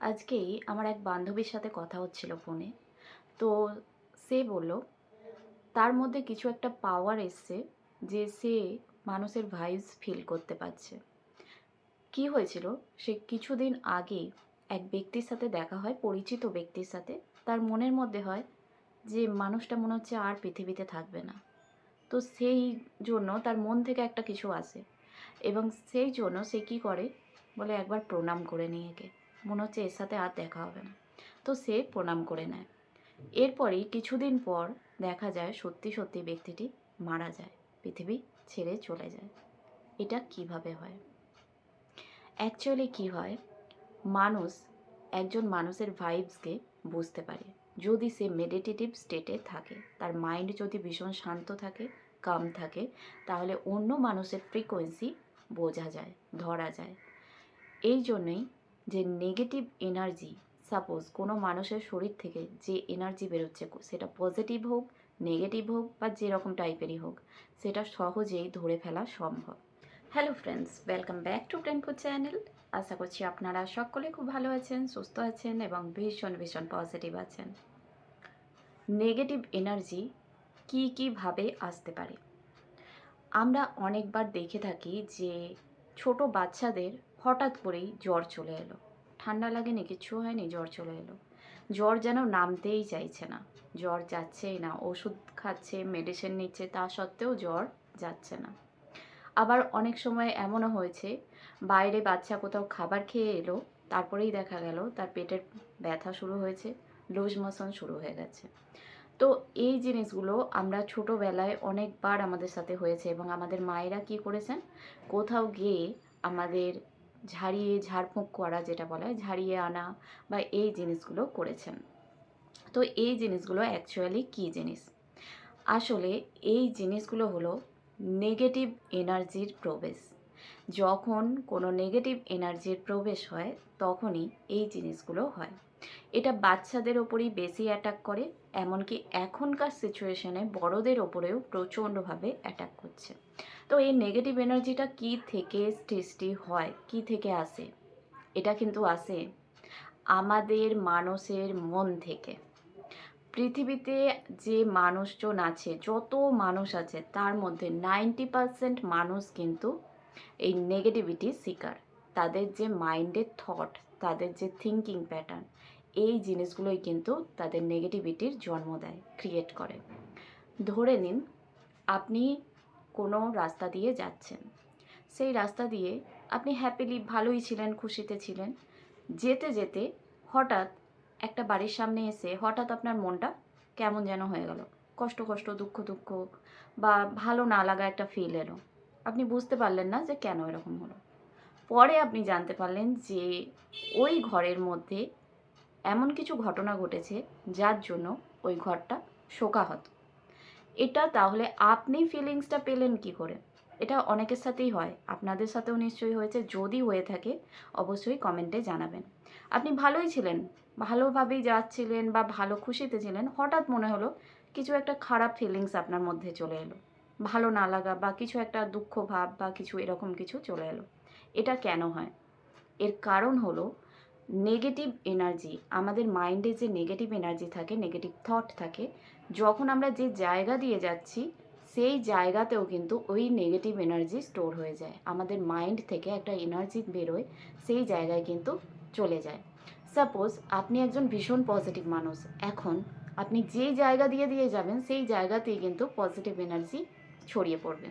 আজকেই আমার এক বান্ধবীর সাথে কথা হচ্ছিল ফোনে। তো সে বলল, তার মধ্যে কিছু একটা পাওয়ার এসছে যে সে মানুষের ভাইবস ফিল করতে পারছে। কি হয়েছিল? সে কিছুদিন আগে এক ব্যক্তির সাথে দেখা হয়, পরিচিত ব্যক্তির সাথে। তার মনের মধ্যে হয় যে মানুষটা মনে হচ্ছে আর পৃথিবীতে থাকবে না। তো সেই জন্য তার মন থেকে একটা কিছু আসে এবং সেই জন্য সে কী করে? বলে একবার প্রণাম করে নিয়ে একে। মনে হচ্ছে এর সাথে আর দেখা হবে না। তো সে প্রণাম করে নেয়। এরপরেই কিছুদিন পর দেখা যায় সত্যি সত্যি ব্যক্তিটি মারা যায়, পৃথিবী ছেড়ে চলে যায়। এটা কীভাবে হয়? অ্যাকচুয়ালি কি হয়? মানুষ একজন মানুষের ভাইবসকে বুঝতে পারে। যদি সে মেডিটেটিভ স্টেটে থাকে, তার মাইন্ড যদি ভীষণ শান্ত থাকে কাম থাকে, তাহলে অন্য মানুষের ফ্রিকোয়েন্সি বোঝা যায়, ধরা যায়। এই জন্যই যে নেগেটিভ এনার্জি সাপোজ কোনো মানুষের শরীর থেকে যে এনার্জি বেরোচ্ছে, সেটা পজিটিভ হোক নেগেটিভ হোক বা যেরকম টাইপেরই হোক, সেটা সহজেই ধরে ফেলা সম্ভব। Hello friends welcome back to প্রেনফুড channel আশা করছি আপনারা সকলে খুব ভালো আছেন, সুস্থ আছেন এবং ভীষণ ভীষণ পজিটিভ আছেন। নেগেটিভ এনার্জি কী কীভাবে আসতে পারে? আমরা অনেকবার দেখে থাকি যে ছোট বাচ্চাদের হঠাৎ করেই জ্বর চলে এলো। ঠান্ডা লাগেনি, কিচ্ছু হয়নি, জ্বর চলে এলো। জ্বর যেন নামতেই চাইছে না। জ্বর যাচ্ছেই না, ওষুধ খাচ্ছে মেডিসিন নিচ্ছে, তা সত্ত্বেও জ্বর যাচ্ছে না। আবার অনেক সময় এমনও হয়েছে, বাইরে বাচ্চা কোথাও খাবার খেয়ে এলো, তারপরেই দেখা গেল তার পেটের ব্যথা শুরু হয়েছে, লুজ মোশন শুরু হয়ে গেছে। তো এই জিনিসগুলো আমরা ছোটোবেলায় অনেকবার আমাদের সাথে হয়েছে এবং আমাদের মায়েরা কি করেছেন? কোথাও গিয়ে আমাদের ঝাড়িয়ে ঝাড়ফুঁক করা যেটা বলা হয় ঝাড়িয়ে আনা বা এই জিনিসগুলো করেছেন। তো এই জিনিসগুলো অ্যাকচুয়ালি কি জিনিস? আসলে এই জিনিসগুলো হলো নেগেটিভ এনার্জির প্রবেশ। যখন কোনো নেগেটিভ এনার্জির প্রবেশ হয়, তখনই এই জিনিসগুলো হয়। এটা বাচ্চাদের ওপরই বেশি অ্যাটাক করে, এমনকি এখনকার সিচুয়েশনে বড়দের ওপরেও প্রচণ্ডভাবে অ্যাটাক করছে। তো এই নেগেটিভ এনার্জিটা কি থেকে সৃষ্টি হয়, কি থেকে আসে? এটা কিন্তু আসে আমাদের মানুষের মন থেকে। পৃথিবীতে যে মানুষজন আছে, যত মানুষ আছে, তার মধ্যে নাইনটি পারসেন্ট মানুষ কিন্তু এই নেগেটিভিটির শিকার। তাদের যে মাইন্ডের থট তাদের যে থিঙ্কিং প্যাটার্ন এই জিনিসগুলোই কিন্তু তাদের নেগেটিভিটির জন্ম দেয় ক্রিয়েট করে। ধরে নিন, আপনি কোনো রাস্তা দিয়ে যাচ্ছেন। সেই রাস্তা দিয়ে আপনি হ্যাপিলি ভালোই ছিলেন, খুশিতে ছিলেন। যেতে যেতে হঠাৎ একটা বাড়ির সামনে এসে হঠাৎ আপনার মনটা কেমন যেন হয়ে গেল। কষ্ট কষ্ট, দুঃখ দুঃখ বা ভালো না লাগা একটা ফিল এলো। আপনি বুঝতে পারলেন না যে কেন এরকম হলো। পরে আপনি জানতে পারলেন যে ওই ঘরের মধ্যে এমন কিছু ঘটনা ঘটেছে যার জন্য ওই ঘরটা শোকাহত। এটা তাহলে আপনি ফিলিংসটা পেলেন কি করে? এটা অনেকের সাথেই হয়, আপনাদের সাথেও নিশ্চয়ই হয়েছে, যদি হয়ে থাকে অবশ্যই কমেন্টে জানাবেন। আপনি ভালোই ছিলেন, ভালোভাবেই যাচ্ছিলেন বা ভালো খুশিতে ছিলেন, হঠাৎ মনে হলো কিছু একটা খারাপ ফিলিংস আপনার মধ্যে চলে এলো। ভালো না লাগা বা কিছু একটা দুঃখ ভাব বা কিছু এরকম কিছু চলে এলো। এটা কেন হয়? এর কারণ হলো নেগেটিভ এনার্জি আমাদের মাইন্ডে যে নেগেটিভ এনার্জি থাকে নেগেটিভ থট থাকে, যখন আমরা যে জায়গা দিয়ে যাচ্ছি, সেই জায়গাতেও কিন্তু ওই নেগেটিভ এনার্জি স্টোর হয়ে যায়। আমাদের মাইন্ড থেকে একটা এনার্জি বেরোয়, সেই জায়গায় কিন্তু চলে যায়। সাপোজ আপনি একজন ভীষণ পজিটিভ মানুষ, এখন আপনি যে জায়গা দিয়ে দিয়ে যাবেন, সেই জায়গাতেই কিন্তু পজিটিভ এনার্জি ছড়িয়ে পড়বে।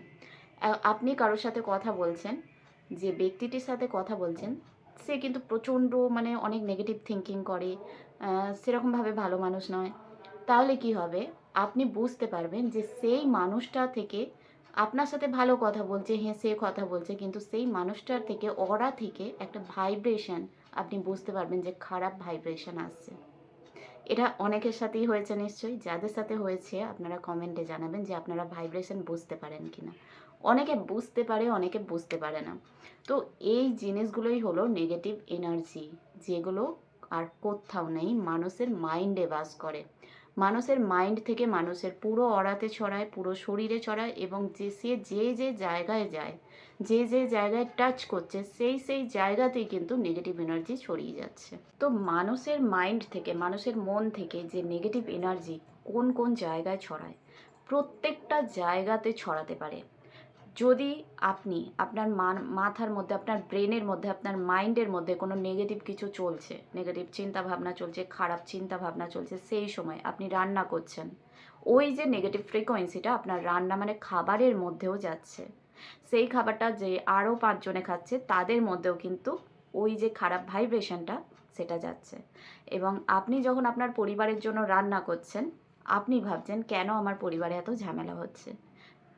আপনি কারোর সাথে কথা বলছেন, যে ব্যক্তিটির সাথে কথা বলছেন সে কিন্তু প্রচণ্ড মানে অনেক নেগেটিভ থিঙ্কিং করে সেরকমভাবে ভালো মানুষ নয়। তাহলে কি হবে? আপনি বুঝতে পারবেন যে সেই মানুষটা থেকে আপনার সাথে ভালো কথা বলছে হেসে কথা বলছে, কিন্তু সেই মানুষটার থেকে অরা থেকে একটা ভাইব্রেশন আপনি বুঝতে পারবেন যে খারাপ ভাইব্রেশন আসছে। এটা অনেকের সাথেই হয়েছে নিশ্চয়ই। যাদের সাথে হয়েছে, আপনারা কমেন্টে জানাবেন যে আপনারা ভাইব্রেশন বুঝতে পারেন কিনা। অনেকে বুঝতে পারে, অনেকে বুঝতে পারে না। তো এই জিনিসগুলোই হলো নেগেটিভ এনার্জি যেগুলো আর কোথাও নেই, মানুষের মাইন্ডে বাস করে। মানুষের মাইন্ড থেকে মানুষের পুরো অড়াতে ছড়ায়, পুরো শরীরে ছড়ায় এবং যে, সে যে যে জায়গায় যায়, যে যে জায়গায় টাচ করছে, সেই সেই জায়গাতেই কিন্তু নেগেটিভ এনার্জি ছড়িয়ে যাচ্ছে। তো মানুষের মাইন্ড থেকে, মানুষের মন থেকে যে নেগেটিভ এনার্জি কোন কোন জায়গায় ছড়ায়, প্রত্যেকটা জায়গাতে ছড়াতে পারে। যদি আপনি আপনার মাথার মধ্যে, আপনার ব্রেনের মধ্যে, আপনার মাইন্ডের মধ্যে কোনো নেগেটিভ কিছু চলছে নেগেটিভ চিন্তা ভাবনা চলছে, খারাপ চিন্তা ভাবনা চলছে, সেই সময় আপনি রান্না করছেন, ওই যে নেগেটিভ ফ্রিকোয়েন্সিটা আপনার রান্না মানে খাবারের মধ্যেও যাচ্ছে। সেই খাবারটা যে আরও পাঁচজনে খাচ্ছে, তাদের মধ্যেও কিন্তু ওই যে খারাপ ভাইব্রেশনটা সেটা যাচ্ছে। এবং আপনি যখন আপনার পরিবারের জন্য রান্না করছেন, আপনি ভাবছেন কেন আমার পরিবারে এত ঝামেলা হচ্ছে?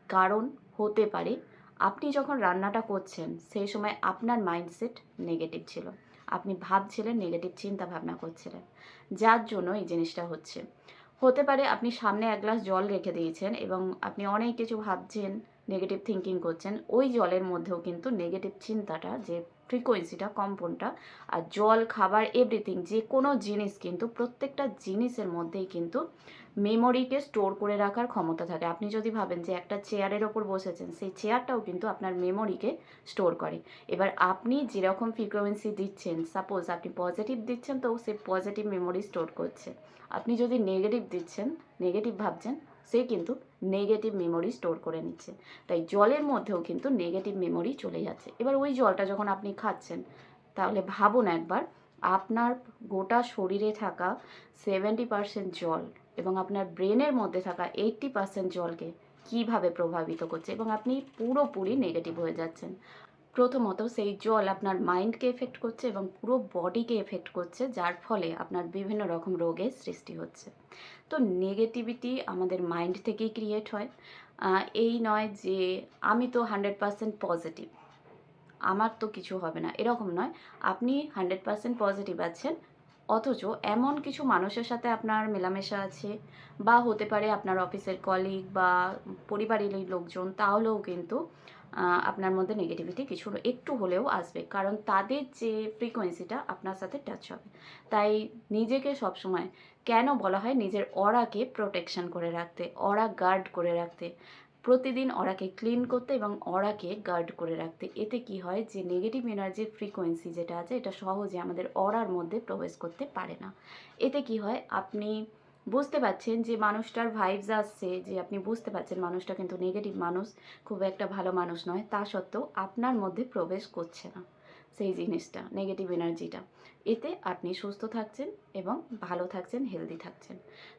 কারণ হতে পারে। আপনি যখন রান্নাটা করছেন, সেই সময় আপনার মাইন্ডসেট নেগেটিভ ছিল। আপনি ভাবছিলেন নেগেটিভ চিন্তা ভাবনা করছিলেন। যার জন্য এই জিনিসটা হচ্ছে। হতে পারে আপনি সামনে এক গ্লাস জল রেখে দিয়েছেন এবং আপনি অনেক কিছু ভাবছেন নেগেটিভ থিঙ্কিং করছেন। ওই জলের মধ্যেও কিন্তু নেগেটিভ চিন্তাটা, যে ফ্রিকোয়েন্সিটা কম্পনটা আর জল, খাবার এভরিথিং যে কোনো জিনিস কিন্তু প্রত্যেকটা জিনিসের মধ্যেই কিন্তু মেমোরিকে স্টোর করে রাখার ক্ষমতা থাকে। আপনি যদি ভাবেন যে একটা চেয়ারের ওপর বসেছেন, সেই চেয়ারটাও কিন্তু আপনার মেমোরিকে স্টোর করে। এবার আপনি যেরকম ফ্রিকোয়েন্সি দিচ্ছেন সাপোজ আপনি পজিটিভ দিচ্ছেন, তো সে পজিটিভ মেমোরি স্টোর করছে। আপনি যদি নেগেটিভ দিচ্ছেন নেগেটিভ ভাবছেন, সে কিন্তু নেগেটিভ মেমোরি স্টোর করে নিচ্ছে। তাই জলের মধ্যেও কিন্তু নেগেটিভ মেমোরি চলে যাচ্ছে। এবার ওই জলটা যখন আপনি খাচ্ছেন, তাহলে ভাবুন একবার, আপনার গোটা শরীরে থাকা সেভেন্টি পার্সেন্ট জল এবং আপনার ব্রেনের মধ্যে থাকা এইট্টি পার্সেন্ট জলকে কীভাবে প্রভাবিত করছে এবং আপনি পুরোপুরি নেগেটিভ হয়ে যাচ্ছেন। প্রথমত সেই জল আপনার মাইন্ডকে এফেক্ট করছে এবং পুরো বডিকে এফেক্ট করছে, যার ফলে আপনার বিভিন্ন রকম রোগের সৃষ্টি হচ্ছে। তো নেগেটিভিটি আমাদের মাইন্ড থেকেই ক্রিয়েট হয়। এই নয় যে আমি তো হান্ড্রেড পার্সেন্ট পজিটিভ আমার তো কিছু হবে না, এরকম নয়। আপনি হান্ড্রেড পার্সেন্ট পজিটিভ আছেন অথচ এমন কিছু মানুষের সাথে আপনার মেলামেশা আছে? বা হতে পারে আপনার অফিসের কলিগ বা পরিবারের লোকজন, তাহলেও কিন্তু আপনার মধ্যে নেগেটিভিটি কিছু একটু হলেও আসবে। কারণ তাদের যে ফ্রিকোয়েন্সিটা আপনার সাথে টাচ হবে। তাই নিজেকে সবসময় কেন বলা হয় নিজের অরাকে প্রোটেকশন করে রাখতে অরা গার্ড করে রাখতে? প্রতিদিন অরাকে ক্লিন করতে এবং অরাকে গার্ড করে রাখতে। এতে কি হয় যে নেগেটিভ এনার্জির ফ্রিকোয়েন্সি যেটা আছে, এটা সহজে আমাদের অরার মধ্যে প্রবেশ করতে পারে না। এতে কি হয়, আপনি বুঝতে পারছেন যে, মানুষটার ভাইবস আসছে, যে আপনি বুঝতে পারছেন মানুষটা কিন্তু নেগেটিভ মানুষ, খুব একটা ভালো মানুষ নয়, তা সত্ত্বেও আপনার মধ্যে প্রবেশ করছে না সেই জিনিসটা নেগেটিভ এনার্জিটা এতে আপনি সুস্থ থাকছেন এবং ভালো থাকছেন হেলদি থাকছেন।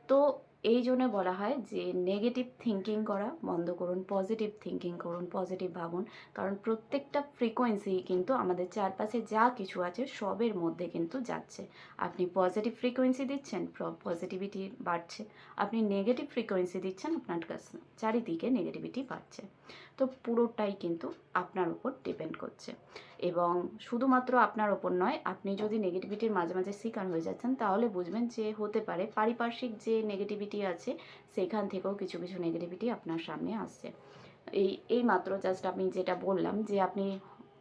তো এই জন্য বলা হয় যে নেগেটিভ থিঙ্কিং করা বন্ধ করুন পজিটিভ থিঙ্কিং করুন পজিটিভ ভাবুন। কারণ প্রত্যেকটা ফ্রিকোয়েন্সি কিন্তু আমাদের চারপাশে যা কিছু আছে, সবের মধ্যে কিন্তু যাচ্ছে। আপনি পজিটিভ ফ্রিকোয়েন্সি দিচ্ছেন পজিটিভিটি বাড়ছে। আপনি নেগেটিভ ফ্রিকোয়েন্সি দিচ্ছেন, আপনার কাছে, চারিদিকে নেগেটিভিটি বাড়ছে। তো পুরোটাই কিন্তু আপনার উপর ডিপেন্ড করছে। এবং শুধুমাত্র আপনার ওপর নয়, আপনি যদি নেগেটিভিটির মাঝে মাঝে শিকার হয়ে যাচ্ছেন, তাহলে বুঝবেন যে হতে পারে পারিপার্শ্বিক যে নেগেটিভিটি আছে, সেখান থেকেও কিছু কিছু নেগেটিভিটি আপনার সামনে আসছে। এই এই মাত্র জাস্ট আমি যেটা বললাম যে আপনি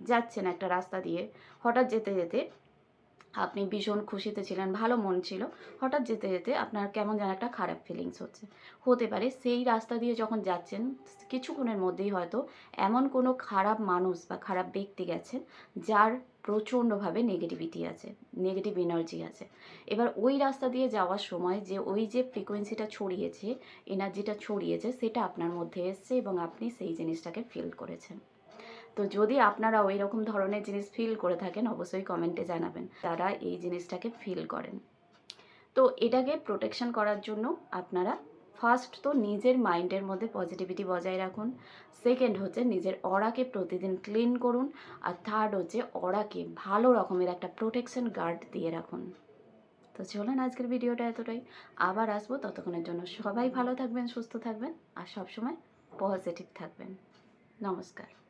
যাচ্ছেন একটা রাস্তা দিয়ে, হঠাৎ যেতে যেতে আপনি ভীষণ খুশিতে ছিলেন, ভালো মন ছিল। হঠাৎ যেতে যেতে আপনার কেমন যেন একটা খারাপ ফিলিংস হচ্ছে। হতে পারে সেই রাস্তা দিয়ে যখন যাচ্ছেন, কিছুক্ষণের মধ্যেই হয়তো এমন কোনো খারাপ মানুষ বা খারাপ ব্যক্তি গেছেন, যার প্রচণ্ডভাবে নেগেটিভিটি আছে নেগেটিভ এনার্জি আছে। এবার ওই রাস্তা দিয়ে যাওয়ার সময় যে ওই যে ফ্রিকোয়েন্সিটা ছড়িয়েছে এনার্জিটা ছড়িয়েছে, সেটা আপনার মধ্যে এসছে এবং আপনি সেই জিনিসটাকে ফিল করেছেন। তো যদি আপনারা ওই রকম ধরনের জিনিস ফিল করে থাকেন, অবশ্যই কমেন্টে জানাবেন। তারা এই জিনিসটাকে ফিল করেন। তো এটাকে প্রোটেকশন করার জন্য আপনারা ফার্স্ট তো নিজের মাইন্ডের মধ্যে পজিটিভিটি বজায় রাখুন। সেকেন্ড হচ্ছে নিজের অরাকে প্রতিদিন ক্লিন করুন। আর থার্ড হচ্ছে অরাকে ভালো রকমের একটা প্রোটেকশন গার্ড দিয়ে রাখুন। তো চলুন আজকের ভিডিওটা এতটাই। আবার আসব ততক্ষণের জন্য। সবাই ভালো থাকবেন, সুস্থ থাকবেন। আর সবসময় পজিটিভ থাকবেন। নমস্কার।